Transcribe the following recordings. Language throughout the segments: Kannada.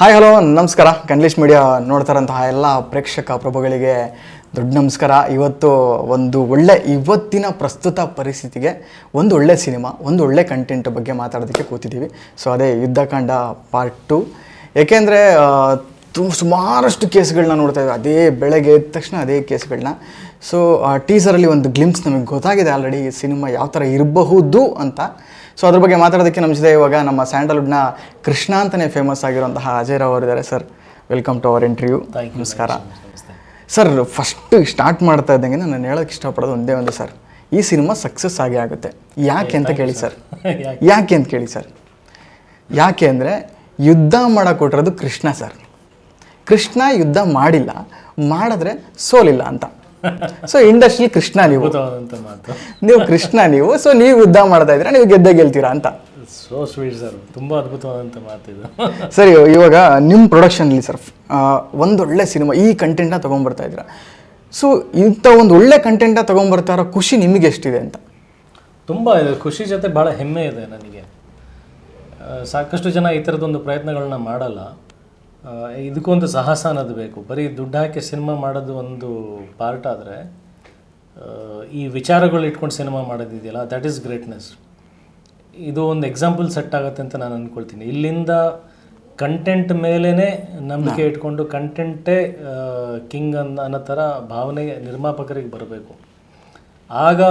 ಹಾಯ್ ಹಲೋ ನಮಸ್ಕಾರ. ಕನ್ಲಿಶ್ ಮೀಡಿಯಾ ನೋಡ್ತಾರಂತಹ ಎಲ್ಲ ಪ್ರೇಕ್ಷಕ ಪ್ರಭುಗಳಿಗೆ ದೊಡ್ಡ ನಮಸ್ಕಾರ. ಇವತ್ತು ಒಂದು ಒಳ್ಳೆ ಇವತ್ತಿನ ಪ್ರಸ್ತುತ ಪರಿಸ್ಥಿತಿಗೆ ಒಂದು ಒಳ್ಳೆ ಸಿನಿಮಾ, ಒಂದು ಒಳ್ಳೆ ಕಂಟೆಂಟ್ ಬಗ್ಗೆ ಮಾತಾಡೋದಕ್ಕೆ ಕೂತಿದ್ದೀವಿ. ಸೊ ಅದೇ ಯುದ್ಧಕಾಂಡ ಪಾರ್ಟ್ ಟು ಏಕೆಂದರೆ ಸುಮಾರಷ್ಟು ಕೇಸ್ಗಳನ್ನ ನೋಡ್ತಾ ಇದ್ದೀವಿ ಅದೇ ಬೆಳಗ್ಗೆ ಎದ್ದ ತಕ್ಷಣ ಅದೇ ಕೇಸ್ಗಳನ್ನ. ಸೊ ಟೀಸರಲ್ಲಿ ಒಂದು ಗ್ಲಿಮ್ಸ್ ನಮಗೆ ಗೊತ್ತಾಗಿದೆ ಆಲ್ರೆಡಿ ಸಿನಿಮಾ ಯಾವ ಥರ ಇರಬಹುದು ಅಂತ. ಸೊ ಅದ್ರ ಬಗ್ಗೆ ಮಾತಾಡೋದಕ್ಕೆ ನಮ್ಮ ಜೊತೆ ಇವಾಗ ನಮ್ಮ ಸ್ಯಾಂಡಲ್ವುಡ್ನ ಕೃಷ್ಣ ಅಂತಲೇ ಫೇಮಸ್ ಆಗಿರುವಂತಹ ಅಜಯ್ ರಾವ್ ಅವರಿದ್ದಾರೆ. Sir welcome to our interview ನಮಸ್ಕಾರ. ಸರ್ ಫಸ್ಟ್ ಸ್ಟಾರ್ಟ್ ಮಾಡ್ತಾ ಇದ್ದಂಗೆ ನಾನು ಹೇಳೋಕ್ಕೆ ಇಷ್ಟಪಡೋದು ಒಂದೇ ಒಂದು ಸರ್ ಈ ಸಿನಿಮಾ ಸಕ್ಸಸ್ ಆಗೇ ಆಗುತ್ತೆ. ಯಾಕೆ ಅಂತ ಕೇಳಿ ಸರ್ ಯಾಕೆ ಅಂತ ಕೇಳಿ ಸರ್ ಯಾಕೆ ಅಂದರೆ ಯುದ್ಧ ಮಾಡೋಕೆ ಕೊಟ್ಟಿರೋದು ಕೃಷ್ಣ ಸರ್ ಕೃಷ್ಣ ಯುದ್ಧ ಮಾಡಿಲ್ಲ ಮಾಡಿದ್ರೆ ಸೋಲಿಲ್ಲ ಅಂತ. ಸೊ ಇಂಡಸ್ಟ್ರಿ ಕೃಷ್ಣ ನೀವು. ಅದ್ಭುತವಾದಂಥ ಮಾತು. ನೀವು ಕೃಷ್ಣ ನೀವು. ಸೊ ನೀವು ಯುದ್ಧ ಮಾಡ್ತಾ ಇದ್ದೀರಾ? ನೀವು ಗೆದ್ದೆ ಗೆಲ್ತೀರಾ ಅಂತ. ಸೋ ಸ್ವೀಟ್ ಸರ್ ತುಂಬ ಅದ್ಭುತವಾದಂಥ ಮಾತು ಇದು. ಸರಿ ಇವಾಗ ನಿಮ್ಮ ಪ್ರೊಡಕ್ಷನಲ್ಲಿ ಸರ್ ಒಂದೊಳ್ಳೆ ಸಿನಿಮಾ ಈ ಕಂಟೆಂಟ್ನ ತೊಗೊಂಬರ್ತಾ ಇದ್ದೀರಾ? ಸೊ ಇಂಥ ಒಂದು ಒಳ್ಳೆ ಕಂಟೆಂಟ್ನ ತೊಗೊಂಬರ್ತಾ ಇರೋ ಖುಷಿ ನಿಮಗೆ ಎಷ್ಟಿದೆ ಅಂತ? ತುಂಬ ಇದೆ. ಖುಷಿ ಜೊತೆ ಭಾಳ ಹೆಮ್ಮೆ ಇದೆ ನನಗೆ. ಆ, ಸಾಕಷ್ಟು ಜನ ಈ ಥರದೊಂದು ಪ್ರಯತ್ನಗಳನ್ನ ಮಾಡಲ್ಲ. ಆ, ಇದಕ್ಕೊಂದು ಸಾಹಸ ಅನ್ನೋದು ಬೇಕು. ಬರೀ ದುಡ್ಡು ಹಾಕಿ ಸಿನಿಮಾ ಮಾಡೋದು ಒಂದು ಪಾರ್ಟ್ ಆದರೆ ಈ ವಿಚಾರಗಳು ಇಟ್ಕೊಂಡು ಸಿನಿಮಾ ಮಾಡೋದಿದೆಯಲ್ಲ ದ್ಯಾಟ್ ಈಸ್ ಗ್ರೇಟ್ನೆಸ್ ಇದು ಒಂದು ಎಕ್ಸಾಂಪಲ್ ಸೆಟ್ ಆಗುತ್ತೆ ಅಂತ ನಾನು ಅಂದ್ಕೊಳ್ತೀನಿ ಇಲ್ಲಿಂದ ಕಂಟೆಂಟ್ ಮೇಲೇ ನಂಬಿಕೆ ಇಟ್ಕೊಂಡು ಕಂಟೆಂಟೇ ಕಿಂಗ್ ಅನ್ನ ಅನ್ನೋ ಥರ ಭಾವನೆ ನಿರ್ಮಾಪಕರಿಗೆ ಬರಬೇಕು. ಆಗ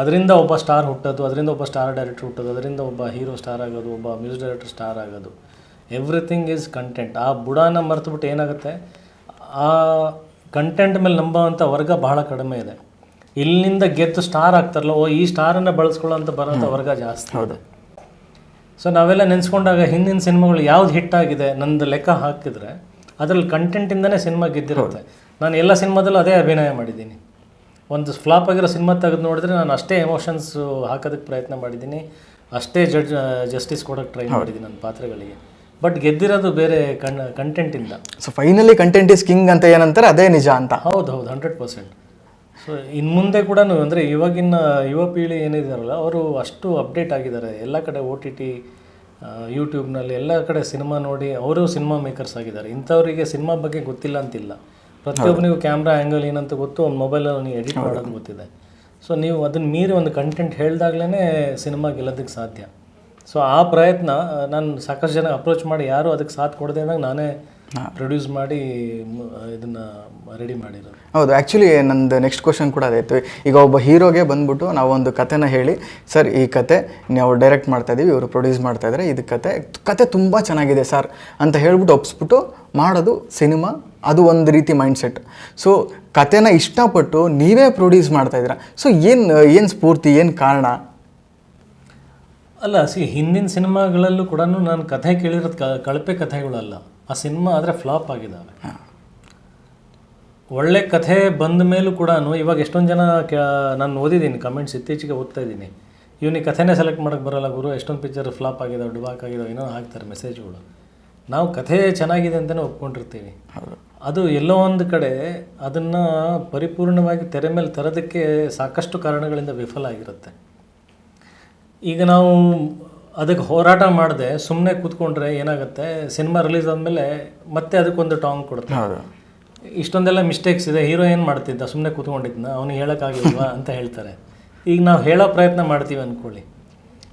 ಅದರಿಂದ ಒಬ್ಬ ಸ್ಟಾರ್ ಹುಟ್ಟೋದು ಅದರಿಂದ ಒಬ್ಬ ಸ್ಟಾರ್ ಡೈರೆಕ್ಟರ್ ಹುಟ್ಟೋದು ಅದರಿಂದ ಒಬ್ಬ ಹೀರೋ ಸ್ಟಾರ್ ಆಗೋದು ಒಬ್ಬ ಮ್ಯೂಸಿಕ್ ಡೈರೆಕ್ಟರ್ ಸ್ಟಾರ್ ಆಗೋದು. ಎವ್ರಿಥಿಂಗ್ ಈಸ್ ಕಂಟೆಂಟ್ ಆ ಬುಡಾನ ಮರೆತುಬಿಟ್ಟು ಏನಾಗುತ್ತೆ? ಆ ಕಂಟೆಂಟ್ ಮೇಲೆ ನಂಬೋವಂಥ ವರ್ಗ ಬಹಳ ಕಡಿಮೆ ಇದೆ. ಇಲ್ಲಿಂದ ಗೆದ್ದು ಸ್ಟಾರ್ ಆಗ್ತಾರಲ್ಲ ಓ ಈ ಸ್ಟಾರನ್ನು ಬಳಸ್ಕೊಳ್ಳೋ ಅಂತ ಬರೋಂಥ ವರ್ಗ ಜಾಸ್ತಿ. ಹೌದು. ಸೊ ನಾವೆಲ್ಲ ನೆನೆಸ್ಕೊಂಡಾಗ ಹಿಂದಿನ ಸಿನಿಮಾಗಳು ಯಾವ್ದು ಹಿಟ್ ಆಗಿದೆ ನಂದು ಲೆಕ್ಕ ಹಾಕಿದ್ರೆ ಅದರಲ್ಲಿ ಕಂಟೆಂಟಿಂದನೇ ಸಿನಿಮಾ ಗೆದ್ದಿರುತ್ತೆ. ನಾನು ಎಲ್ಲ ಸಿನಿಮಾದಲ್ಲೂ ಅದೇ ಅಭಿನಯ ಮಾಡಿದ್ದೀನಿ. ಒಂದು ಫ್ಲಾಪ್ ಆಗಿರೋ ಸಿನಿಮಾ ತೆಗೆದು ನೋಡಿದ್ರೆ ನಾನು ಅಷ್ಟೇ ಎಮೋಷನ್ಸ್ ಹಾಕೋದಕ್ಕೆ ಪ್ರಯತ್ನ ಮಾಡಿದ್ದೀನಿ. ಅಷ್ಟೇ ಜಡ್ಜ್ ಜಸ್ಟಿಸ್ ಕೊಡೋಕ್ಕೆ ಟ್ರೈ ಮಾಡಿದ್ದೀನಿ ನನ್ನ ಪಾತ್ರಗಳಿಗೆ. ಬಟ್ ಗೆದ್ದಿರೋದು ಬೇರೆ content ಕಂಟೆಂಟಿಂದ so finally content is king ಅಂತ ಏನಂತಾರೆ ಅದೇ ನಿಜ ಅಂತ. ಹೌದು ಹೌದು ಹಂಡ್ರೆಡ್ ಪರ್ಸೆಂಟ್ ಸೊ ಇನ್ನು ಮುಂದೆ ಕೂಡ ಅಂದರೆ ಇವಾಗಿನ ಯುವ ಪೀಳಿ ಏನಿದಾರಲ್ಲ ಅವರು ಅಷ್ಟು ಅಪ್ಡೇಟ್ ಆಗಿದ್ದಾರೆ. ಎಲ್ಲ ಕಡೆ ಓ ಟಿ ಟಿ ಯೂಟ್ಯೂಬ್ನಲ್ಲಿ ಎಲ್ಲ ಕಡೆ ಸಿನಿಮಾ ನೋಡಿ ಅವರು ಸಿನಿಮಾ ಮೇಕರ್ಸ್ ಆಗಿದ್ದಾರೆ. ಇಂಥವರಿಗೆ ಸಿನಿಮಾ ಬಗ್ಗೆ ಗೊತ್ತಿಲ್ಲ ಅಂತಿಲ್ಲ. ಪ್ರತಿಯೊಬ್ಬನಿಗೂ ಕ್ಯಾಮ್ರಾ ಆ್ಯಂಗಲ್ ಏನಂತ ಗೊತ್ತು ಒಂದು ಮೊಬೈಲಲ್ಲಿ ನೀವು ಎಡಿಟ್ ಮಾಡೋದು ಗೊತ್ತಿದೆ. ಸೊ ನೀವು ಅದನ್ನ ಮೀರಿ ಒಂದು ಕಂಟೆಂಟ್ ಹೇಳಿದಾಗಲೇ ಸಿನಿಮಾ ಗೆಲ್ಲೋದಕ್ಕೆ ಸಾಧ್ಯ. ಸೊ ಆ ಪ್ರಯತ್ನ ನಾನು ಸಾಕಷ್ಟು ಜನ ಅಪ್ರೋಚ್ ಮಾಡಿ ಯಾರು ಅದಕ್ಕೆ ಸಾಥ್ ಕೊಡದೆ ಅಂದಾಗ ನಾನೇ ಪ್ರೊಡ್ಯೂಸ್ ಮಾಡಿ ಇದನ್ನ ರೆಡಿ ಮಾಡಿರೋದು. ಹೌದು ಆ್ಯಕ್ಚುಲಿ ನಂದು ನೆಕ್ಸ್ಟ್ ಕ್ವಶನ್ ಕೂಡ ಅದೇ ಇತ್ತು. ಈಗ ಒಬ್ಬ ಹೀರೋಗೆ ಬಂದ್ಬಿಟ್ಟು ನಾವು ಒಂದು ಕತೆನ ಹೇಳಿ ಸರ್ ಈ ಕತೆ ನಾವು ಡೈರೆಕ್ಟ್ ಮಾಡ್ತಾ ಇದ್ದೀವಿ ಇವರು ಪ್ರೊಡ್ಯೂಸ್ ಮಾಡ್ತಾ ಇದ್ದಾರೆ ಇದು ಕತೆ ಕತೆ ತುಂಬ ಚೆನ್ನಾಗಿದೆ ಸರ್ ಅಂತ ಹೇಳ್ಬಿಟ್ಟು ಒಪ್ಸ್ಬಿಟ್ಟು ಮಾಡೋದು ಸಿನಿಮಾ ಅದು ಒಂದು ರೀತಿ ಮೈಂಡ್ ಸೆಟ್ ಸೊ ಕತೆನ ಇಷ್ಟಪಟ್ಟು ನೀವೇ ಪ್ರೊಡ್ಯೂಸ್ ಮಾಡ್ತಾ ಇದ್ದೀರಾ. ಸೊ ಏನು ಏನು ಸ್ಫೂರ್ತಿ ಏನು ಕಾರಣ? ಅಲ್ಲ ಸಿ ಹಿಂದಿನ ಸಿನಿಮಾಗಳಲ್ಲೂ ಕೂಡ ನಾನು ಕಥೆ ಕೇಳಿರೋದು ಕ ಕಳಪೆ ಕಥೆಗಳಲ್ಲ. ಆ ಸಿನಿಮಾ ಆದರೆ ಫ್ಲಾಪ್ ಆಗಿದ್ದಾವೆ ಒಳ್ಳೆ ಕಥೆ ಬಂದ ಮೇಲೂ ಕೂಡ ಇವಾಗ ಎಷ್ಟೊಂದು ಜನ ಕೆ ನಾನು ಓದಿದ್ದೀನಿ ಕಮೆಂಟ್ಸ್ ಇತ್ತೀಚೆಗೆ ಓದ್ತಾ ಇದ್ದೀನಿ. ಇವನಿಗೆ ಕಥೆನೇ ಸೆಲೆಕ್ಟ್ ಮಾಡೋಕ್ಕೆ ಬರೋಲ್ಲ ಗುರು ಎಷ್ಟೊಂದು ಪಿಕ್ಚರ್ ಫ್ಲಾಪ್ ಆಗಿದಾವೆ ಡುಬಾಕ್ ಆಗಿದಾವೆ ಏನೋ ಹಾಕ್ತಾರೆ ಮೆಸೇಜ್ಗಳು ನಾವು ಕಥೆ ಚೆನ್ನಾಗಿದೆ ಅಂತಲೇ ಒಪ್ಕೊಂಡಿರ್ತೀವಿ. ಅದು ಎಲ್ಲೋ ಒಂದು ಕಡೆ ಅದನ್ನು ಪರಿಪೂರ್ಣವಾಗಿ ತೆರೆ ಮೇಲೆ ತರೋದಕ್ಕೆ ಸಾಕಷ್ಟು ಕಾರಣಗಳಿಂದ ವಿಫಲ ಆಗಿರುತ್ತೆ. ಈಗ ನಾವು ಅದಕ್ಕೆ ಹೋರಾಟ ಮಾಡದೆ ಸುಮ್ಮನೆ ಕೂತ್ಕೊಂಡ್ರೆ ಏನಾಗುತ್ತೆ ಸಿನಿಮಾ ರಿಲೀಸ್ ಆದಮೇಲೆ ಮತ್ತೆ ಅದಕ್ಕೊಂದು ಟಾಂಗ್ ಕೊಡುತ್ತೆ. ಹೌದು. ಇಷ್ಟೊಂದೆಲ್ಲ ಮಿಸ್ಟೇಕ್ಸ್ ಇದೆ ಹೀರೋ ಏನು ಮಾಡ್ತಿದ್ದ ಸುಮ್ಮನೆ ಕೂತ್ಕೊಂಡಿದ್ನ ಅವ್ನಿಗೆ ಹೇಳೋಕ್ಕಾಗಿಲ್ವಾ ಅಂತ ಹೇಳ್ತಾರೆ. ಈಗ ನಾವು ಹೇಳೋ ಪ್ರಯತ್ನ ಮಾಡ್ತೀವಿ ಅಂದ್ಕೊಳ್ಳಿ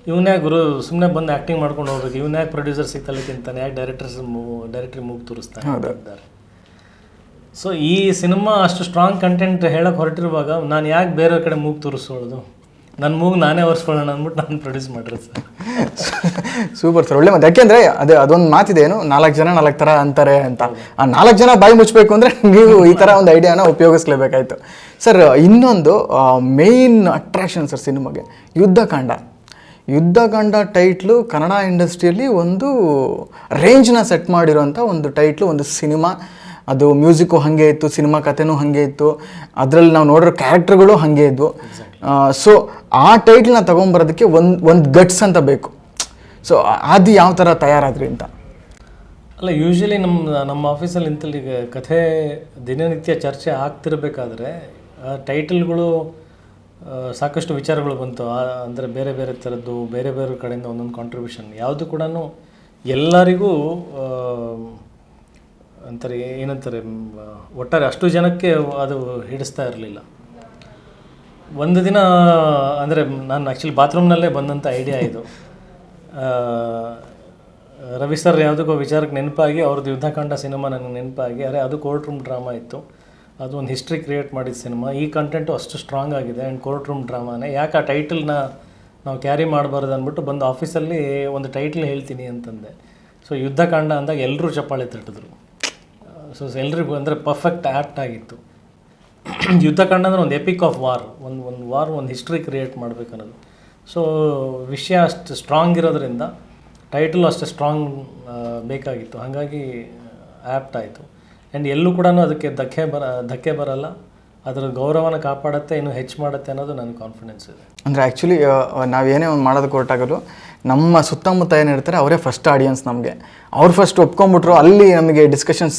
ಇವನ್ಯಾಗ ಗುರು ಸುಮ್ಮನೆ ಬಂದು ಆ್ಯಕ್ಟಿಂಗ್ ಮಾಡ್ಕೊಂಡು ಹೋಗ್ಬೇಕು? ಇವನ್ಯಾಗ ಪ್ರೊಡ್ಯೂಸರ್ ಸಿಗ್ತಲ್ಲ ತಿಂತಾನೆ? ಯಾಕೆ ಡೈರೆಕ್ಟರ್ಸ್ ಡೈರೆಕ್ಟ್ರಿ ಮೂಗ್ ತೋರಿಸ್ತಾನೆ ಅಂತಿದ್ದಾರೆ ಸೊ ಈ ಸಿನಿಮಾ ಅಷ್ಟು ಸ್ಟ್ರಾಂಗ್ ಕಂಟೆಂಟ್ ಹೇಳಕ್ಕೆ ಹೊರಟಿರುವಾಗ ನಾನು ಯಾಕೆ ಬೇರೆ ಕಡೆ ಮೂಗ್ ತೋರಿಸ್ಕೊಳ್ಳೋದು ನನ್ನ ಮೂಗು ನಾನೇ ಒರೆಸ್ಕೊಳ್ಳೋಣ ಅಂದ್ಬಿಟ್ಟು ನಾನು ಪ್ರೊಡ್ಯೂಸ್ ಮಾಡಿರೋದು ಸರ್. ಸೂಪರ್ ಸರ್ ಒಳ್ಳೆ ಮಾತು. ಯಾಕೆಂದ್ರೆ ಅದೇ ಅದೊಂದು ಮಾತಿದೆ ಏನು ನಾಲ್ಕು ಜನ ನಾಲ್ಕು ಥರ ಅಂತಾರೆ ಅಂತ. ಆ ನಾಲ್ಕು ಜನ ಬಾಯಿ ಮುಚ್ಚಬೇಕು ಅಂದರೆ ನೀವು ಈ ಥರ ಒಂದು ಐಡಿಯಾನ ಉಪಯೋಗಿಸ್ಲೇಬೇಕಾಯ್ತು. ಸರ್ ಇನ್ನೊಂದು ಮೇಯ್ನ್ ಅಟ್ರಾಕ್ಷನ್ ಸರ್ ಸಿನಿಮಾಗೆ, ಯುದ್ಧಕಾಂಡ. ಯುದ್ಧಕಾಂಡ ಟೈಟ್ಲು ಕನ್ನಡ ಇಂಡಸ್ಟ್ರಿಯಲ್ಲಿ ಒಂದು ರೇಂಜ್ನ ಸೆಟ್ ಮಾಡಿರೋಂಥ ಒಂದು ಟೈಟ್ಲು ಒಂದು ಸಿನಿಮಾ. ಅದು ಮ್ಯೂಸಿಕ್ಕು ಹಾಗೆ ಇತ್ತು ಸಿನಿಮಾ ಕಥೆನೂ ಹಾಗೆ ಇತ್ತು ಅದರಲ್ಲಿ ನಾವು ನೋಡಿರೋ ಕ್ಯಾರೆಕ್ಟರ್ಗಳು ಹಾಗೆ ಇದ್ವು. ಸೊ ಆ ಟೈಟ್ಲ್ನ ತೊಗೊಂಬರೋದಕ್ಕೆ ಒಂದು ಒಂದು ಗಟ್ಸ್ ಅಂತ ಬೇಕು. ಸೊ ಅದು ಯಾವ ಥರ ತಯಾರಾದ್ರಿ ಅಂತ? ಅಲ್ಲ ಯೂಶ್ವಲಿ ನಮ್ಮ ನಮ್ಮ ಆಫೀಸಲ್ಲಿ ಇಂತಲ್ಲಿ ಈಗ ಕಥೆ ದಿನನಿತ್ಯ ಚರ್ಚೆ ಆಗ್ತಿರಬೇಕಾದ್ರೆ ಟೈಟಲ್ಗಳು ಸಾಕಷ್ಟು ವಿಚಾರಗಳು ಬಂತು. ಅಂದರೆ ಬೇರೆ ಬೇರೆ ಥರದ್ದು ಬೇರೆ ಬೇರೆ ಕಡೆಯಿಂದ ಒಂದೊಂದು ಕಾಂಟ್ರಿಬ್ಯೂಷನ್ ಯಾವುದು ಕೂಡ ಎಲ್ಲರಿಗೂ ಒಂಥರ ಏನಂತಾರೆ ಒಟ್ಟಾರೆ ಅಷ್ಟು ಜನಕ್ಕೆ ಅದು ಹಿಡಿಸ್ತಾ ಇರಲಿಲ್ಲ. ಒಂದು ದಿನ, ಅಂದರೆ ನಾನು ಆ್ಯಕ್ಚುಲಿ ಬಾತ್ರೂಮ್ನಲ್ಲೇ ಬಂದಂಥ ಐಡಿಯಾ ಇದು. ರವಿ ಸರ್ ಯಾವುದಕ್ಕೋ ವಿಚಾರಕ್ಕೆ ನೆನಪಾಗಿ, ಅವ್ರದ್ದು ಯುದ್ಧಕಾಂಡ ಸಿನಿಮಾ ನನಗೆ ನೆನಪಾಗಿ, ಅರೆ ಅದು ಕೋರ್ಟ್ ರೂಮ್ ಡ್ರಾಮಾ ಇತ್ತು. ಅದು ಒಂದು ಹಿಸ್ಟ್ರಿ ಕ್ರಿಯೇಟ್ ಮಾಡಿದ ಸಿನಿಮಾ. ಈ ಕಂಟೆಂಟು ಅಷ್ಟು ಸ್ಟ್ರಾಂಗ್ ಆಗಿದೆ ಆ್ಯಂಡ್ ಕೋರ್ಟ್ ರೂಮ್ ಡ್ರಾಮಾನೇ ಯಾಕೆ ಆ ಟೈಟಲ್ನ ನಾವು ಕ್ಯಾರಿ ಮಾಡಬಾರ್ದು ಅಂದ್ಬಿಟ್ಟು ಬಂದು ಆಫೀಸಲ್ಲಿ ಒಂದು ಟೈಟ್ಲ್ ಹೇಳ್ತೀನಿ ಅಂತಂದೆ. ಸೊ ಯುದ್ಧಕಾಂಡ ಅಂದಾಗ ಎಲ್ಲರೂ ಚಪ್ಪಾಳೆ ತಟ್ಟಿದ್ರು. ಸೊ ಎಲ್ರಿಗೂ ಅಂದರೆ ಪರ್ಫೆಕ್ಟ್ ಆ್ಯಪ್ಟ್ ಆಗಿತ್ತು. ಯುದ್ಧಕಾಂಡ ಅಂದರೆ ಒಂದು ಎಪಿಕ್ ಆಫ್ ವಾರ್ ಒಂದು ಒಂದು ವಾರ್ ಒಂದು ಹಿಸ್ಟ್ರಿ ಕ್ರಿಯೇಟ್ ಮಾಡಬೇಕು ಅನ್ನೋದು ಸೊ ವಿಷಯ ಅಷ್ಟು ಸ್ಟ್ರಾಂಗ್ ಇರೋದ್ರಿಂದ ಟೈಟಲ್ ಅಷ್ಟು ಸ್ಟ್ರಾಂಗ್ ಬೇಕಾಗಿತ್ತು. ಹಾಗಾಗಿ ಆ್ಯಪ್ಟ್ ಆಯಿತು. ಆ್ಯಂಡ್ ಎಲ್ಲೂ ಕೂಡ ಅದಕ್ಕೆ ಧಕ್ಕೆ ಬರ ಧಕ್ಕೆ ಬರಲ್ಲ. ಅದರ ಗೌರವನ ಕಾಪಾಡುತ್ತೆ, ಇನ್ನೂ ಹೆಚ್ಚು ಮಾಡುತ್ತೆ ಅನ್ನೋದು ನನ್ನ ಕಾನ್ಫಿಡೆನ್ಸ್ ಇದೆ. ಅಂದರೆ ಆ್ಯಕ್ಚುಲಿ ನಾವೇನೇ ಒಂದು ಮಾಡೋದಕ್ಕೆ ಹೊರಟಾಗಲು ನಮ್ಮ ಸುತ್ತಮುತ್ತ ಏನಿರ್ತಾರೆ ಅವರೇ ಫಸ್ಟ್ ಆಡಿಯನ್ಸ್ ನಮಗೆ. ಅವ್ರು ಫಸ್ಟ್ ಒಪ್ಕೊಂಡ್ಬಿಟ್ರು, ಅಲ್ಲಿ ನಮಗೆ ಡಿಸ್ಕಷನ್ಸ್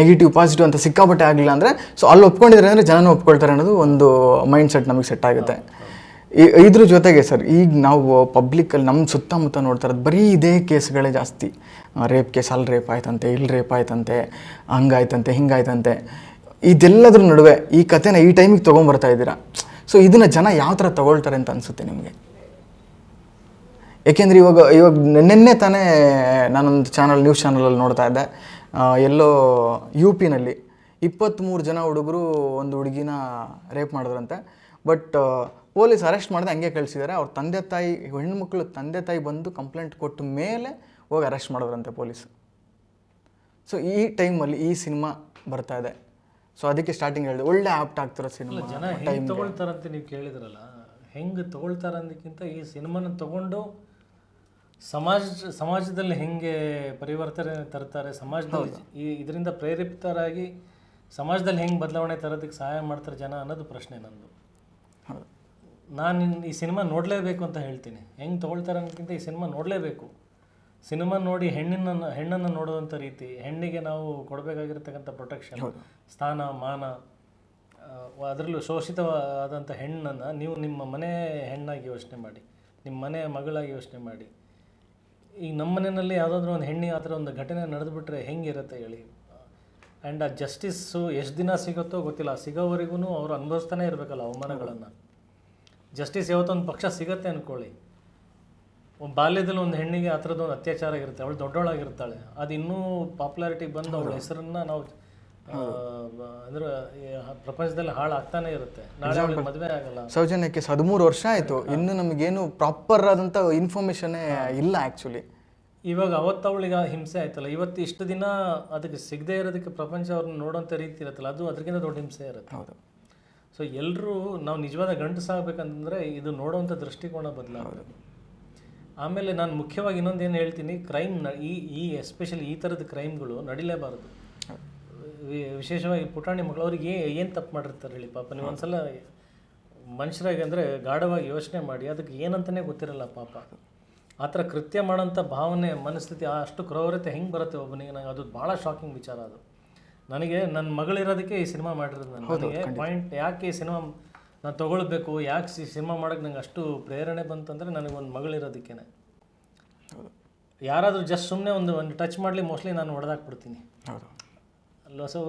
ನೆಗೆಟಿವ್ ಪಾಸಿಟಿವ್ ಅಂತ ಸಿಕ್ಕಾಪಟ್ಟೆ ಆಗಲಿಲ್ಲ ಅಂದರೆ ಸೊ ಅಲ್ಲಿ ಒಪ್ಕೊಂಡಿದ್ರೆ ಅಂದರೆ ಜನನೂ ಒಪ್ಕೊಳ್ತಾರೆ ಅನ್ನೋದು ಒಂದು ಮೈಂಡ್ ಸೆಟ್ ನಮಗೆ ಸೆಟ್ ಆಗುತ್ತೆ. ಇದ್ರ ಜೊತೆಗೆ ಸರ್, ಈಗ ನಾವು ಪಬ್ಲಿಕ್ಕಲ್ಲಿ ನಮ್ಮ ಸುತ್ತಮುತ್ತ ನೋಡ್ತಾ ಇರೋದು ಬರೀ ಇದೇ ಕೇಸ್ಗಳೇ ಜಾಸ್ತಿ. ರೇಪ್ ಕೇಸ್, ಅಲ್ಲಿ ರೇಪ್ ಆಯ್ತಂತೆ, ಇಲ್ಲಿ ರೇಪ್ ಆಯ್ತಂತೆ, ಹಂಗಾಯ್ತಂತೆ, ಹಿಂಗಾಯ್ತಂತೆ. ಇದೆಲ್ಲದ್ರ ನಡುವೆ ಈ ಕಥೆನ ಈ ಟೈಮಿಗೆ ತೊಗೊಂಬರ್ತಾ ಇದ್ದೀರಾ? ಸೊ ಇದನ್ನು ಜನ ಯಾವ ಥರ ತಗೊಳ್ತಾರೆ ಅಂತ ಅನಿಸುತ್ತೆ ನಿಮಗೆ? ಏಕೆಂದರೆ ಇವಾಗ ಇವಾಗ ನಿನ್ನೆ ತಾನೇ ನಾನೊಂದು ಚಾನಲ್ ನ್ಯೂಸ್ ಚಾನಲಲ್ಲಿ ನೋಡ್ತಾ ಇದ್ದೆ. ಎಲ್ಲೋ ಯು ಪಿನಲ್ಲಿ ಇಪ್ಪತ್ತ್ಮೂರು ಜನ ಹುಡುಗರು ಒಂದು ಹುಡುಗಿನ ರೇಪ್ ಮಾಡಿದ್ರಂತೆ. ಬಟ್ ಪೊಲೀಸ್ ಅರೆಸ್ಟ್ ಮಾಡಿದೆ ಹಂಗೆ ಕಳಿಸಿದ್ದಾರೆ ಅವ್ರ ತಂದೆ ತಾಯಿ ಹೆಣ್ಮಕ್ಳು ತಂದೆ ತಾಯಿ ಬಂದು ಕಂಪ್ಲೇಂಟ್ ಕೊಟ್ಟ ಮೇಲೆ ಹೋಗಿ ಅರೆಸ್ಟ್ ಮಾಡಿದ್ರಂತೆ ಪೊಲೀಸ್. ಸೊ ಈ ಟೈಮಲ್ಲಿ ಈ ಸಿನಿಮಾ ಬರ್ತಾ ಇದೆ. ಸೊ ಅದಕ್ಕೆ ಸ್ಟಾರ್ಟಿಂಗ್ ಹೇಳಿದೆ. ಒಳ್ಳೆ ಆಪ್ಟ್ ಆಗ್ತಿರೋ ಸಿನಿಮಾ ಜನ ಹೆಂಗೆ ಅಂತ ನೀವು ಕೇಳಿದ್ರಲ್ಲ? ಹೆಂಗೆ ತಗೊಳ್ತಾರೆ ಅನ್ನೋದಕ್ಕಿಂತ ಈ ಸಿನಿಮಾನ ತಗೊಂಡು ಸಮಾಜ ಸಮಾಜದಲ್ಲಿ ಹೆಂಗೆ ಪರಿವರ್ತನೆ ತರ್ತಾರೆ ಸಮಾಜದಲ್ಲಿ ಈ ಇದರಿಂದ ಪ್ರೇರೇಪಿತರಾಗಿ ಸಮಾಜದಲ್ಲಿ ಹೆಂಗೆ ಬದಲಾವಣೆ ತರೋದಕ್ಕೆ ಸಹಾಯ ಮಾಡ್ತಾರೆ ಜನ ಅನ್ನೋದು ಪ್ರಶ್ನೆ ನಂದು. ನಾನು ಈ ಸಿನಿಮಾ ನೋಡಲೇಬೇಕು ಅಂತ ಹೇಳ್ತೀನಿ. ಹೆಂಗೆ ತೊಗೊಳ್ತಾರೆ ಅನ್ನೋಕ್ಕಿಂತ ಈ ಸಿನಿಮಾ ನೋಡಲೇಬೇಕು. ಸಿನಿಮಾ ನೋಡಿ ಹೆಣ್ಣಿನ ಹೆಣ್ಣನ್ನು ನೋಡುವಂಥ ರೀತಿ ಹೆಣ್ಣಿಗೆ ನಾವು ಕೊಡಬೇಕಾಗಿರ್ತಕ್ಕಂಥ ಪ್ರೊಟೆಕ್ಷನ್ ಸ್ಥಾನ ಮಾನ ಅದರಲ್ಲೂ ಶೋಷಿತವಾದಂಥ ಹೆಣ್ಣನ್ನು ನೀವು ನಿಮ್ಮ ಮನೆ ಹೆಣ್ಣಾಗಿ ಯೋಚನೆ ಮಾಡಿ ನಿಮ್ಮ ಮನೆ ಮಗಳಾಗಿ ಯೋಚನೆ ಮಾಡಿ. ಈಗ ನಮ್ಮ ಮನೆಯಲ್ಲಿ ಯಾವುದಾದ್ರೂ ಒಂದು ಹೆಣ್ಣಿ ಆ ಥರ ಒಂದು ಘಟನೆ ನಡೆದುಬಿಟ್ರೆ ಹೆಂಗಿರುತ್ತೆ ಹೇಳಿ. ಆ್ಯಂಡ್ ಆ ಜಸ್ಟಿಸ್ಸು ಎಷ್ಟು ದಿನ ಸಿಗುತ್ತೋ ಗೊತ್ತಿಲ್ಲ ಸಿಗೋವರೆಗೂ ಅವರು ಅನುಭವಿಸ್ತಾನೆ ಇರಬೇಕಲ್ಲ ಅವಮಾನಗಳನ್ನು. ಜಸ್ಟಿಸ್ ಯಾವತ್ತೊಂದು ಪಕ್ಷ ಸಿಗತ್ತೆ ಅಂದ್ಕೊಳ್ಳಿ ಬಾಲ್ಯದಲ್ಲಿ ಒಂದು ಹೆಣ್ಣಿಗೆ ಆ ಥರದ್ದು ಒಂದು ಅತ್ಯಾಚಾರ ಇರುತ್ತೆ. ಅವಳು ದೊಡ್ಡವಳಾಗಿರ್ತಾಳೆ. ಅದು ಇನ್ನೂ ಪಾಪ್ಯುಲಾರಿಟಿಗೆ ಬಂದು ಅವಳ ಹೆಸರನ್ನ ನಾವು ಅಂದ್ರೆ ಪ್ರಪಂಚದಲ್ಲಿ ಹಾಳಾಗ್ತಾನೆ ಇರುತ್ತೆ. ನಾಳೆ ಅವಳಿಗೆ ಮದುವೆ ಆಗಲ್ಲ. ಸೌಜನ್ಯಕ್ಕೆ ಹದಿಮೂರು ವರ್ಷ ಆಯಿತು. ಇನ್ನು ನಮಗೇನು ಪ್ರಾಪರ್ ಆದಂಥ ಇನ್ಫಾರ್ಮೇಷನ್ನೇ ಇಲ್ಲ ಆ್ಯಕ್ಚುಲಿ ಇವಾಗ ಅವತ್ತು ಅವಳಿಗೆ ಹಿಂಸೆ ಆಯ್ತಲ್ಲ. ಇವತ್ತು ಇಷ್ಟು ದಿನ ಅದಕ್ಕೆ ಸಿಗದೆ ಇರೋದಕ್ಕೆ ಪ್ರಪಂಚ ಅವ್ರನ್ನ ನೋಡೋಂಥ ರೀತಿ ಇರುತ್ತಲ್ಲ ಅದು ಅದಕ್ಕಿಂತ ದೊಡ್ಡ ಹಿಂಸೆ ಇರುತ್ತೆ. ಹೌದು. ಸೊ ಎಲ್ಲರೂ ನಾವು ನಿಜವಾದ ಗಂಟು ಸಾಗಬೇಕಂತಂದರೆ ಇದು ನೋಡೋವಂಥ ದೃಷ್ಟಿಕೋನ ಬದಲಾಗಬೇಕು. ಆಮೇಲೆ ನಾನು ಮುಖ್ಯವಾಗಿ ಇನ್ನೊಂದು ಏನು ಹೇಳ್ತೀನಿ ಕ್ರೈಮ್ ಈ ಈ ಎಸ್ಪೆಷಲಿ ಈ ಥರದ ಕ್ರೈಮ್ಗಳು ನಡಿಲೇಬಾರದು. ವಿಶೇಷವಾಗಿ ಪುಟಾಣಿ ಮಕ್ಕಳು ಅವ್ರಿಗೆ ಏನು ತಪ್ಪು ಮಾಡಿರ್ತಾರೆ ಹೇಳಿ ಪಾಪ. ನೀವು ಒಂದ್ಸಲ ಮನುಷ್ಯರಾಗಿ ಅಂದರೆ ಗಾಢವಾಗಿ ಯೋಚನೆ ಮಾಡಿ ಅದಕ್ಕೆ ಏನಂತಲೇ ಗೊತ್ತಿರಲ್ಲ ಪಾಪ. ಆ ಥರ ಕೃತ್ಯ ಮಾಡೋಂಥ ಭಾವನೆ ಮನಸ್ಥಿತಿ ಆ ಅಷ್ಟು ಕ್ರೌರತೆ ಹೆಂಗೆ ಬರುತ್ತೆ ಒಬ್ಬನಿಗೆ? ನಂಗೆ ಅದು ಭಾಳ ಶಾಕಿಂಗ್ ವಿಚಾರ ಅದು. ನನಗೆ ನನ್ನ ಮಗಳಿರೋದಕ್ಕೆ ಈ ಸಿನಿಮಾ ಮಾಡಿರೋದು ನಾನು. ನನಗೆ ಪಾಯಿಂಟ್ ಯಾಕೆ ಈ ಸಿನಿಮಾ ನಾನು ತೊಗೊಳ್ಬೇಕು? ಯಾಕೆ ಈ ಸಿನಿಮಾ ಮಾಡೋಕ್ಕೆ ನಂಗೆ ಅಷ್ಟು ಪ್ರೇರಣೆ ಬಂತಂದರೆ ನನಗೊಂದು ಮಗಳಿರೋದಕ್ಕೇನೆ. ಯಾರಾದರೂ ಜಸ್ಟ್ ಸುಮ್ಮನೆ ಒಂದು ಒಂದು ಟಚ್ ಮಾಡಲಿ ಮೋಸ್ಟ್ಲಿ ನಾನು ಹೊಡೆದಾಕ್ಬಿಡ್ತೀನಿ. ಹೌದು. ಅಲ್ವಾ ಸೊ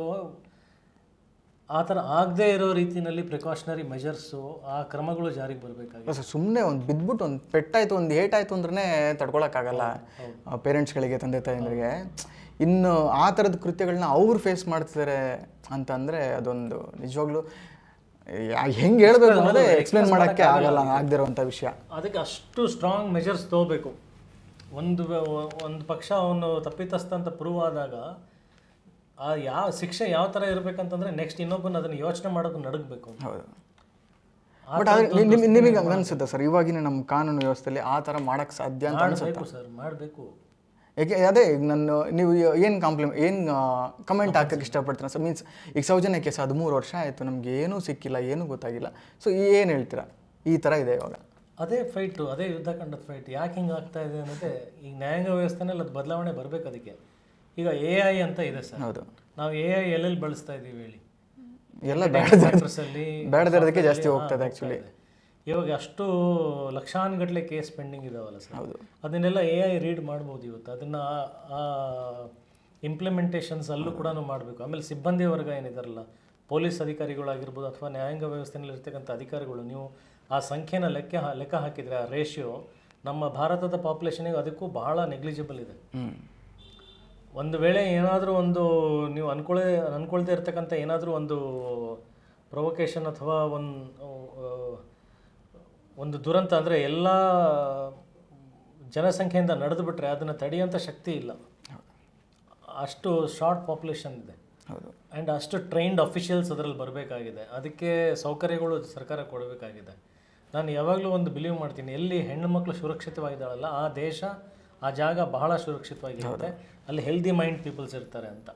ಆ ಥರ ಆಗದೇ ಇರೋ ರೀತಿಯಲ್ಲಿ ಪ್ರಿಕಾಷನರಿ ಮೆಜರ್ಸು ಆ ಕ್ರಮಗಳು ಜಾರಿಗೆ ಬರಬೇಕಾಗಿದೆ. ಸೊ ಸುಮ್ಮನೆ ಒಂದು ಬಿದ್ದುಬಿಟ್ಟು ಒಂದು ಪೆಟ್ಟಾಯಿತು ಒಂದು ಏಟಾಯ್ತು ಅಂದ್ರೆ ತಡ್ಕೊಳಕ್ಕಾಗಲ್ಲ. ಪೇರೆಂಟ್ಸ್ಗಳಿಗೆ ತಂದೆ ತಾಯಿಗಳಿಗೆ ಇನ್ನು ಆ ಥರದ ಕೃತ್ಯಗಳನ್ನ ಅವ್ರು ಫೇಸ್ ಮಾಡ್ತಿದ್ದಾರೆ ಅಂತಂದರೆ ಅದೊಂದು ನಿಜವಾಗ್ಲೂ ಹೆಂಗೆ ಹೇಳಬೇಕು ಅನ್ನೋದೇ ಎಕ್ಸ್ಪ್ಲೇನ್ ಮಾಡೋಕ್ಕೆ ಆಗಲ್ಲ. ಆಗದಿರುವಂಥ ವಿಷಯ. ಅದಕ್ಕೆ ಅಷ್ಟು ಸ್ಟ್ರಾಂಗ್ ಮೆಜರ್ಸ್ ತಗೋಬೇಕು. ಒಂದು ಒಂದು ಪಕ್ಷ ಅವನು ತಪ್ಪಿತಸ್ಥ ಅಂತ ಪ್ರೂವ್ ಆದಾಗ ಆ ಯಾವ ಶಿಕ್ಷೆ ಯಾವ ಥರ ಇರಬೇಕಂತಂದ್ರೆ ನೆಕ್ಸ್ಟ್ ಇನ್ನೊಬ್ಬನ ಅದನ್ನು ಯೋಚನೆ ಮಾಡೋದು ನಡಗಬೇಕು. ಹೌದು. ಬಟ್ ನಿಮಗೆ ಹಂಗೆ ಅನ್ಸುತ್ತೆ ಸರ್? ಇವಾಗಿನ ನಮ್ಮ ಕಾನೂನು ವ್ಯವಸ್ಥೆಯಲ್ಲಿ ಆ ಥರ ಮಾಡೋಕ್ಕೆ ಸಾಧ್ಯ ಅಂತ ಮಾಡಬೇಕು ಸರ್ ಮಾಡಬೇಕು. ಏಕೆ ಅದೇ ಈಗ ನಾನು ನೀವು ಏನು ಕಾಂಪ್ಲಿಮ್ ಏನು ಕಮೆಂಟ್ ಹಾಕಕ್ಕೆ ಇಷ್ಟಪಡ್ತೀರಾ ಸರ್? ಮೀನ್ಸ್ ಈಗ ಸೌಜನ್ಯ ಕೇಸ್ ಹದಿಮೂರು ವರ್ಷ ಆಯಿತು ನಮಗೆ ಏನೂ ಸಿಕ್ಕಿಲ್ಲ ಏನೂ ಗೊತ್ತಾಗಿಲ್ಲ. ಸೊ ಏನು ಹೇಳ್ತೀರಾ? ಈ ಥರ ಇದೆ ಇವಾಗ. ಅದೇ ಫೈಟು ಅದೇ ಯುದ್ಧ ಕಂಡದ ಫೈಟ್ ಯಾಕೆ ಹಿಂಗೆ ಆಗ್ತಾ ಇದೆ ಅನ್ನೋದೇ ಈಗ ನ್ಯಾಯಾಂಗ ವ್ಯವಸ್ಥೆನಲ್ಲಿ ಅದು ಬದಲಾವಣೆ ಬರಬೇಕು ಅದಕ್ಕೆ. ಈಗ ಎ ಐ ಅಂತ ಇದೆ ಸರ್. ಹೌದು. ನಾವು ಎ ಐ ಎಲ್ಲೆಲ್ಲಿ ಬಳಸ್ತಾ ಇದ್ದೀವಿ ಹೇಳಿ? ಎಲ್ಲ ಬೇಡದಿರೋದಕ್ಕೆ ಜಾಸ್ತಿ ಹೋಗ್ತದೆ ಆ್ಯಕ್ಚುಲಿ ಇವಾಗ ಅಷ್ಟು ಲಕ್ಷಾನುಗಟ್ಟಲೆ ಕೇಸ್ ಪೆಂಡಿಂಗ್ ಇದಾವಲ್ಲ ಸರ್. ಹೌದು. ಅದನ್ನೆಲ್ಲ ಎ ಐ ರೀಡ್ ಮಾಡ್ಬೋದು ಇವತ್ತು. ಅದನ್ನು ಆ ಇಂಪ್ಲಿಮೆಂಟೇಷನ್ಸ್ ಅಲ್ಲೂ ಕೂಡ ಮಾಡಬೇಕು. ಆಮೇಲೆ ಸಿಬ್ಬಂದಿ ವರ್ಗ ಏನಿದಾರಲ್ಲ ಪೊಲೀಸ್ ಅಧಿಕಾರಿಗಳಾಗಿರ್ಬೋದು ಅಥವಾ ನ್ಯಾಯಾಂಗ ವ್ಯವಸ್ಥೆಯಲ್ಲಿ ಇರ್ತಕ್ಕಂಥ ಅಧಿಕಾರಿಗಳು ನೀವು ಆ ಸಂಖ್ಯೆನ ಲೆಕ್ಕ ಲೆಕ್ಕ ಹಾಕಿದರೆ ಆ ರೇಷಿಯೋ ನಮ್ಮ ಭಾರತದ ಪಾಪ್ಯುಲೇಷನಿಗೆ ಅದಕ್ಕೂ ಬಹಳ ನೆಗ್ಲಿಜಿಬಲ್ ಇದೆ. ಒಂದು ವೇಳೆ ಏನಾದರೂ ಒಂದು ನೀವು ಅನ್ಕೊಳ್ಳೆ ಅನ್ಕೊಳ್ದೇ ಇರ್ತಕ್ಕಂಥ ಏನಾದರೂ ಒಂದು ಪ್ರೊವೊಕೇಶನ್ ಅಥವಾ ಒಂದು ಒಂದು ದುರಂತ ಅಂದರೆ ಎಲ್ಲ ಜನಸಂಖ್ಯೆಯಿಂದ ನಡೆದು ಬಿಟ್ಟರೆ ಅದನ್ನು ತಡೆಯುವಂಥ ಶಕ್ತಿ ಇಲ್ಲ. ಅಷ್ಟು ಶಾರ್ಟ್ ಪಾಪ್ಯುಲೇಷನ್ ಇದೆ. ಆ್ಯಂಡ್ ಅಷ್ಟು ಟ್ರೈನ್ಡ್ ಅಫಿಷಿಯಲ್ಸ್ ಅದರಲ್ಲಿ ಬರಬೇಕಾಗಿದೆ. ಅದಕ್ಕೆ ಸೌಕರ್ಯಗಳು ಸರ್ಕಾರ ಕೊಡಬೇಕಾಗಿದೆ. ನಾನು ಯಾವಾಗಲೂ ಒಂದು ಬಿಲೀವ್ ಮಾಡ್ತೀನಿ ಎಲ್ಲಿ ಹೆಣ್ಣು ಮಕ್ಕಳು ಸುರಕ್ಷಿತವಾಗಿದ್ದಾಳಲ್ಲ ಆ ದೇಶ ಆ ಜಾಗ ಬಹಳ ಸುರಕ್ಷಿತವಾಗಿರುತ್ತೆ. ಅಲ್ಲಿ ಹೆಲ್ದಿ ಮೈಂಡ್ ಪೀಪಲ್ಸ್ ಇರ್ತಾರೆ ಅಂತ.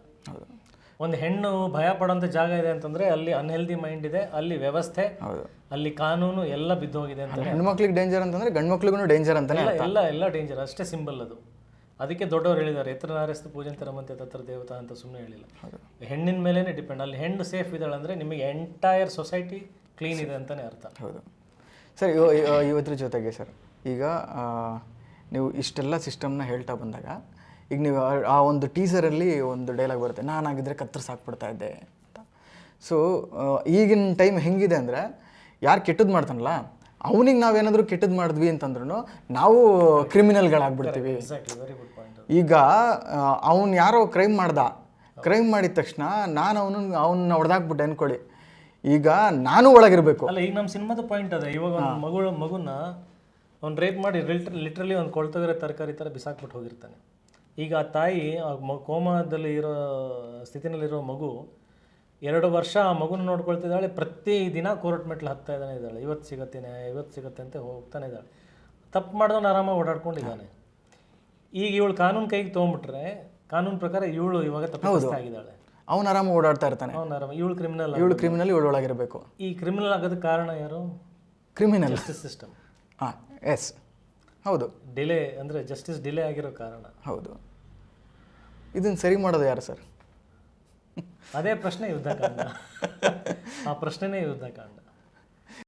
ಒಂದು ಹೆಣ್ಣು ಭಯ ಪಡೋಂಥ ಜಾಗ ಇದೆ ಅಂತಂದರೆ ಅಲ್ಲಿ ಅನ್ಹೆಲ್ದಿ ಮೈಂಡ್ ಇದೆ ಅಲ್ಲಿ ವ್ಯವಸ್ಥೆ ಅಲ್ಲಿ ಕಾನೂನು ಎಲ್ಲ ಬಿದ್ದೋಗಿದೆ ಅಂತ ಹೆಣ್ಮಕ್ಳಿಗೆ ಡೇಂಜರ್ ಅಂತಂದ್ರೆ ಗಂಡು ಮಕ್ಳಿಗೂ ಡೇಂಜರ್ ಅಂತಾನೆ ಎಲ್ಲ ಎಲ್ಲ ಡೇಂಜರ್ ಅಷ್ಟೇ ಸಿಂಬಲ್ ಅದು. ಅದಕ್ಕೆ ದೊಡ್ಡವರು ಹೇಳಿದ್ದಾರೆ ಎತ್ತರ ನಾರಸ್ತು ಅಂತ ರಮಂತೆ ತತ್ರ ದೇವತಾ ಅಂತ ಸುಮ್ಮನೆ ಹೇಳಿಲ್ಲ. ಹೆಣ್ಣಿನ ಮೇಲೇನೆ ಡಿಪೆಂಡ್ ಅಲ್ಲಿ ಹೆಣ್ಣು ಸೇಫ್ ಇದ್ದಾಳೆ ಅಂದರೆ ನಿಮಗೆ ಎಂಟೈರ್ ಸೊಸೈಟಿ ಕ್ಲೀನ್ ಇದೆ ಅಂತಲೇ ಅರ್ಥ. ಹೌದು. ಸರ್ ಇವ- ಇವ- ಇವತ್ತರ ಜೊತೆಗೆ ಸರ್ ಈಗ ನೀವು ಇಷ್ಟೆಲ್ಲ ಸಿಸ್ಟಮ್ನ ಹೇಳ್ತಾ ಬಂದಾಗ ಈಗ ನೀವು ಆ- ಒಂದು ಟೀಸರಲ್ಲಿ ಒಂದು ಡೈಲಾಗ್ ಬರುತ್ತೆ ನಾನಾಗಿದ್ದರೆ ಕತ್ತರಿಸಿ ಹಾಕ್ಬಿಡ್ತಾ ಇದ್ದೆ ಅಂತ. ಸೊ ಈಗಿನ ಟೈಮ್ ಹೆಂಗಿದೆ ಅಂದರೆ ಯಾರು ಕೆಟ್ಟದ್ದು ಮಾಡ್ತಾನಲ್ಲ ಅವನಿಗೆ ನಾವೇನಾದರೂ ಕೆಟ್ಟದ್ದು ಮಾಡಿದ್ವಿ ಅಂತಂದ್ರೂ ನಾವು ಕ್ರಿಮಿನಲ್ಗಳಾಗ್ಬಿಡ್ತೀವಿ. ಈಗ ಅವನು ಯಾರೋ ಕ್ರೈಮ್ ಮಾಡ್ದ ಕ್ರೈಮ್ ಮಾಡಿದ ತಕ್ಷಣ ನಾನು ಅವನು ಅವನ್ನ ಹೊಡೆದಾಕ್ಬಿಟ್ಟೆ ಅನ್ಕೊಳ್ಳಿ. ಈಗ ನಾನು ಒಳಗಿರಬೇಕು. ಅಲ್ಲ ಈಗ ನಮ್ಮ ಸಿನಿಮಾದ ಪಾಯಿಂಟ್ ಅದೇ ಇವಾಗ ಒಂದು ಮಗಳು ಮಗುನ ಅವ್ನು ರೇಪ್ ಮಾಡಿ ಲಿಟ್ರಲಿ ಒಂದು ಕೊಳ್ತೋಗಿರೋ ತರಕಾರಿ ಥರ ಬಿಸಾಕ್ಬಿಟ್ಟು ಹೋಗಿರ್ತಾನೆ. ಈಗ ಆ ತಾಯಿ ಆ ಮ ಕೋಮಾದಲ್ಲಿ ಇರೋ ಸ್ಥಿತಿನಲ್ಲಿರೋ ಮಗು ಎರಡು ವರ್ಷ ಆ ಮಗುನ ನೋಡ್ಕೊಳ್ತಿದ್ದಾಳೆ ಪ್ರತಿ ದಿನ ಕೋರ್ಟ್ ಮೆಟ್ಲು ಹತ್ತಾ ಇದ್ದಾನೆ ಇದ್ದಾಳೆ. ಇವತ್ತು ಸಿಗತ್ತೆ ನ್ಯಾಯ ಇವತ್ತು ಸಿಗತ್ತೆ ಅಂತ ಹೋಗ್ತಾನೆ ಇದ್ದಾಳೆ. ತಪ್ಪು ಮಾಡಿದವನು ಆರಾಮಾಗಿ ಓಡಾಡ್ಕೊಂಡಿದ್ದಾನೆ. ಈಗ ಇವಳು ಕಾನೂನು ಕೈಗೆ ತೊಗೊಂಬಿಟ್ರೆ ಕಾನೂನು ಪ್ರಕಾರ ಇವಳು ಇವಾಗ ತಪ್ಪಿಸ್ತಾ ಆಗಿದ್ದಾಳೆ. ಅವನು ಆರಾಮ ಓಡಾಡ್ತಾ ಇರ್ತಾನೆ. ಅವನು ಆರಾಮ. ಇವಳು ಕ್ರಿಮಿನಲ್ ಇವಳು ಕ್ರಿಮಿನಲ್ ಇವಳು ಒಳಗಿರಬೇಕು. ಈ ಕ್ರಿಮಿನಲ್ ಆಗೋದಕ್ಕೆ ಕಾರಣ ಯಾರು? ಕ್ರಿಮಿನಲ್ ಜಸ್ಟಿಸ್ ಸಿಸ್ಟಮ್ ಹಾಂ ಎಸ್ ಹೌದು. ಡಿಲೇ ಅಂದರೆ ಜಸ್ಟಿಸ್ ಡಿಲೇ ಆಗಿರೋ ಕಾರಣ. ಹೌದು. ಇದನ್ನು ಸರಿ ಮಾಡೋದು ಯಾರು ಸರ್? ಅದೇ ಪ್ರಶ್ನೆ ಯುದ್ಧಕಾಂಡ. ಆ ಪ್ರಶ್ನೆನೇ ಯುದ್ಧಕಾಂಡ.